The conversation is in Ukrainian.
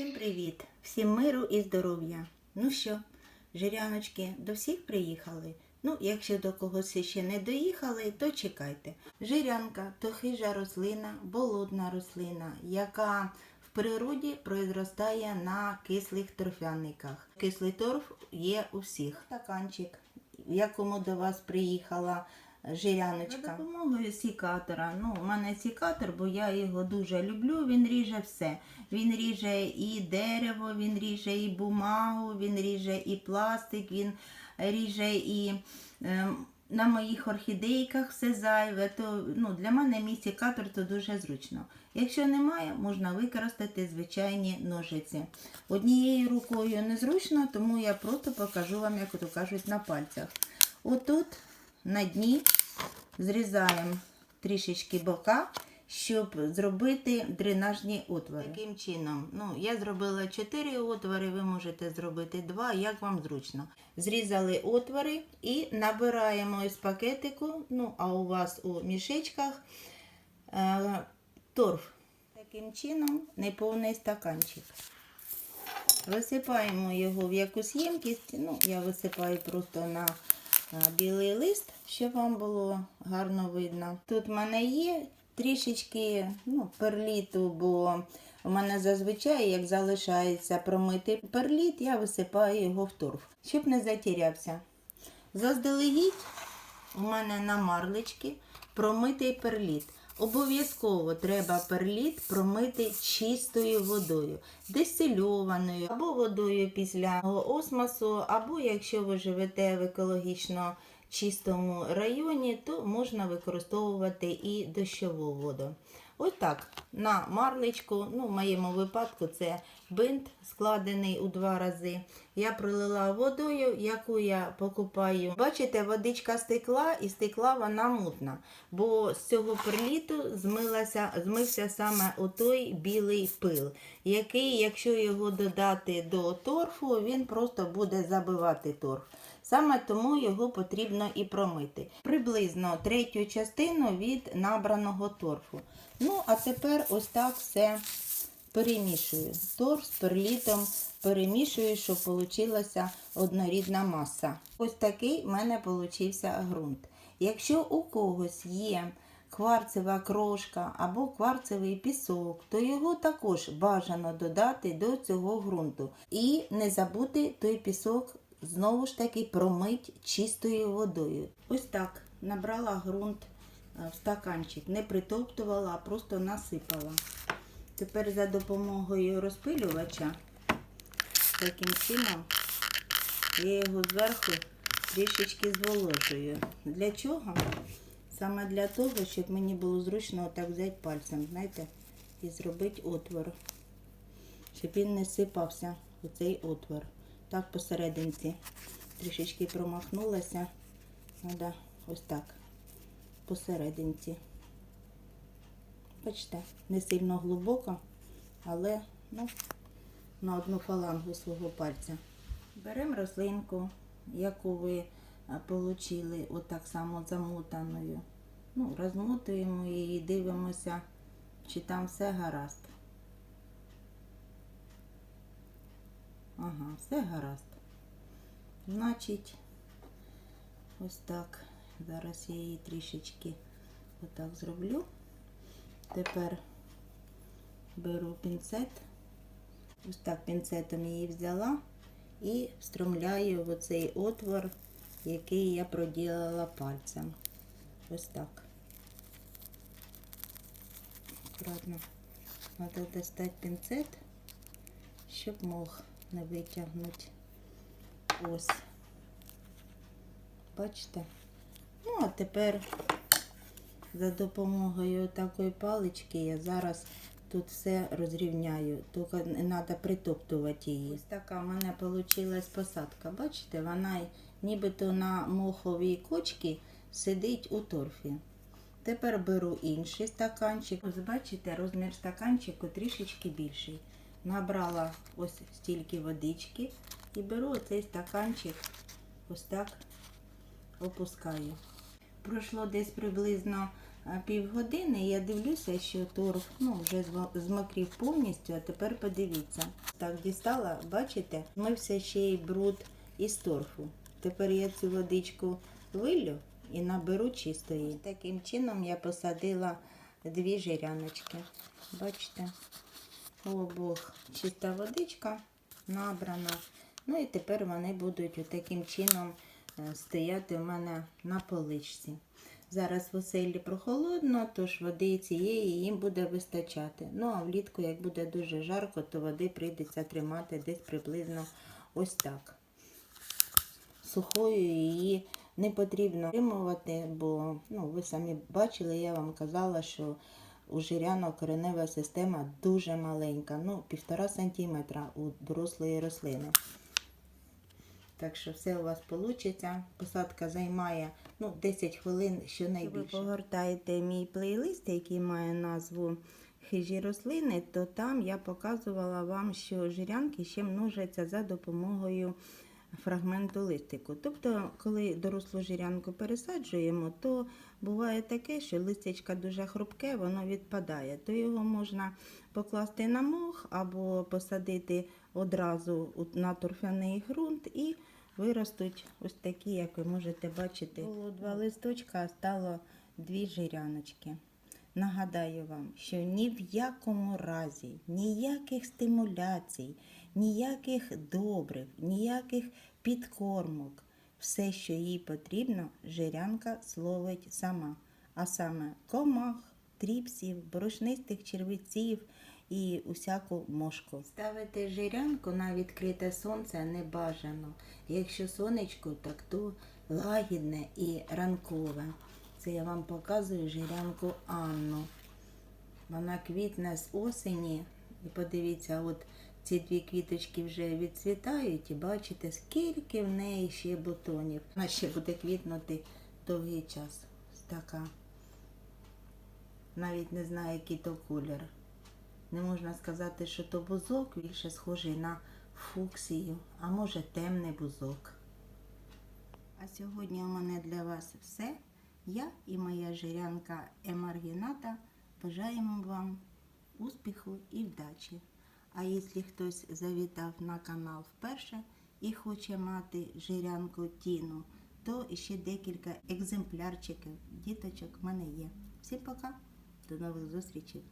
Всім привіт! Всім миру і здоров'я! Ну що, жиряночки, до всіх приїхали? Ну, якщо до когось ще не доїхали, то чекайте. Жирянка то хижа рослина, болотна рослина, яка в природі произростає на кислих торфяниках. Кислий торф є у всіх. Стаканчик, в якому до вас приїхала жиряночка. За допомогою сікатора. Ну, у мене сікатор, бо я його дуже люблю. Він ріже все. Він ріже і дерево, він ріже і бумагу, він ріже і пластик, він ріже і ем, на моїх орхідейках все зайве. То ну, для мене мій сікатор то дуже зручно. Якщо немає, можна використати звичайні ножиці. Однією рукою незручно, тому я просто покажу вам, як то кажуть, на пальцях. Отут на дні зрізаємо трішечки бока, щоб зробити дренажні отвори. Таким чином, ну, я зробила 4 отвори, ви можете зробити 2, як вам зручно. Зрізали отвори і набираємо із пакетику, ну, а у вас у мішечках е, торф. Таким чином, неповний стаканчик. Висипаємо його в якусь ємкість. Ну, я висипаю просто на білий лист, щоб вам було гарно видно. Тут в мене є трішечки ну, перліту, бо у мене зазвичай, як залишається промитий перліт, я висипаю його в торф, щоб не затірявся. Заздалегідь у мене на марлечки промитий перліт. Обов'язково треба перліт промити чистою водою, дистильованою, або водою після осмосу, або якщо ви живете в екологічно чистому районі, то можна використовувати і дощову воду. Ось так, на марлечку, ну в моєму випадку це бинт складений у два рази. Я пролила водою, яку я покупаю. Бачите, водичка стекла і стекла вона мутна, бо з цього перліту змилася, змився саме отой білий пил, який, якщо його додати до торфу, він просто буде забивати торф. Саме тому його потрібно і промити. Приблизно третю частину від набраного торфу. Ну, а тепер ось так все перемішую. Торф з перлітом перемішую, щоб вийшла однорідна маса. Ось такий в мене получився ґрунт. Якщо у когось є кварцева крошка або кварцевий пісок, то його також бажано додати до цього ґрунту. І не забути той пісок знову ж таки промить чистою водою. Ось так набрала ґрунт в стаканчик, не притоптувала, а просто насипала. Тепер за допомогою розпилювача, таким чином, я його зверху трішечки зволожую. Для чого? Саме для того, щоб мені було зручно отак взяти пальцем, знаєте, і зробити отвор, щоб він не сипався у цей отвор. Так посерединці трішечки промахнулася. Треба ось так посерединці. Бачите, не сильно глибоко, але ну, на одну фалангу свого пальця. Беремо рослинку, яку ви отримали отак само замотаною. Ну, розмотуємо її, дивимося, чи там все гаразд. Ага, все гаразд. Значить, ось так. Зараз я її трішечки отак зроблю. Тепер беру пінцет. Ось так пінцетом її взяла і встромляю в оцей отвор, який я проділила пальцем. Ось так. Аккуратно. Треба достати пінцет, щоб мох не витягнути. Ось. Бачите? Ну, а тепер за допомогою такої палички я зараз тут все розрівняю. Тільки треба притоптувати її. Ось така в мене вийшла посадка. Бачите, вона нібито на моховій кочці сидить у торфі. Тепер беру інший стаканчик. Ось бачите, розмір стаканчику трішечки більший. Набрала ось стільки водички і беру цей стаканчик, ось так опускаю. Пройшло десь приблизно півгодини, я дивлюся, що торф ну, вже змокрів повністю, а тепер подивіться. Так, дістала, бачите, змився ще й бруд із торфу. Тепер я цю водичку вилю і наберу чистої. Таким чином я посадила дві жиряночки. Бачите? обох чиста водичка набрана. Ну і тепер вони будуть таким чином е, стояти у мене на поличці. Зараз в оселі прохолодно, тож води цієї їм буде вистачати. Ну а влітку, як буде дуже жарко, то води прийдеться тримати десь приблизно ось так. Сухою її не потрібно отримувати, бо ну, ви самі бачили, я вам казала, що у жирянок коренева система дуже маленька, ну, півтора сантиметра у дорослої рослини. Так що все у вас вийде. Посадка займає ну, 10 хвилин щонайбільше. Ви погортаєте мій плейлист, який має назву Хижі рослини, то там я показувала вам, що жирянки ще множаться за допомогою фрагменту листику. Тобто, коли дорослу жирянку пересаджуємо, то буває таке, що листячка дуже хрупке, воно відпадає. То його можна покласти на мох або посадити одразу на торфяний ґрунт і виростуть ось такі, як ви можете бачити. Було два листочка, а стало дві жиряночки. Нагадаю вам, що ні в якому разі ніяких стимуляцій, ніяких добрив, ніяких підкормок. Все, що їй потрібно, жирянка словить сама. А саме комах, тріпсів, борошнистих червеців і усяку мошку. Ставити жирянку на відкрите сонце не бажано. Якщо сонечко, так то лагідне і ранкове. Це я вам показую жирянку Анну. Вона квітне з осені. І подивіться, от ці дві квіточки вже відцвітають, і бачите, скільки в неї ще бутонів. Вона ще буде квітнути довгий час. Така. Навіть не знаю, який то колір. Не можна сказати, що то бузок більше схожий на фуксію, а може темний бузок. А сьогодні у мене для вас все. Я і моя жирянка Емаргіната бажаємо вам успіху і вдачі. А якщо хтось завітав на канал вперше і хоче мати жирянку Тіну, то ще декілька екземплярчиків діточок в мене є. Всім пока, до нових зустрічей!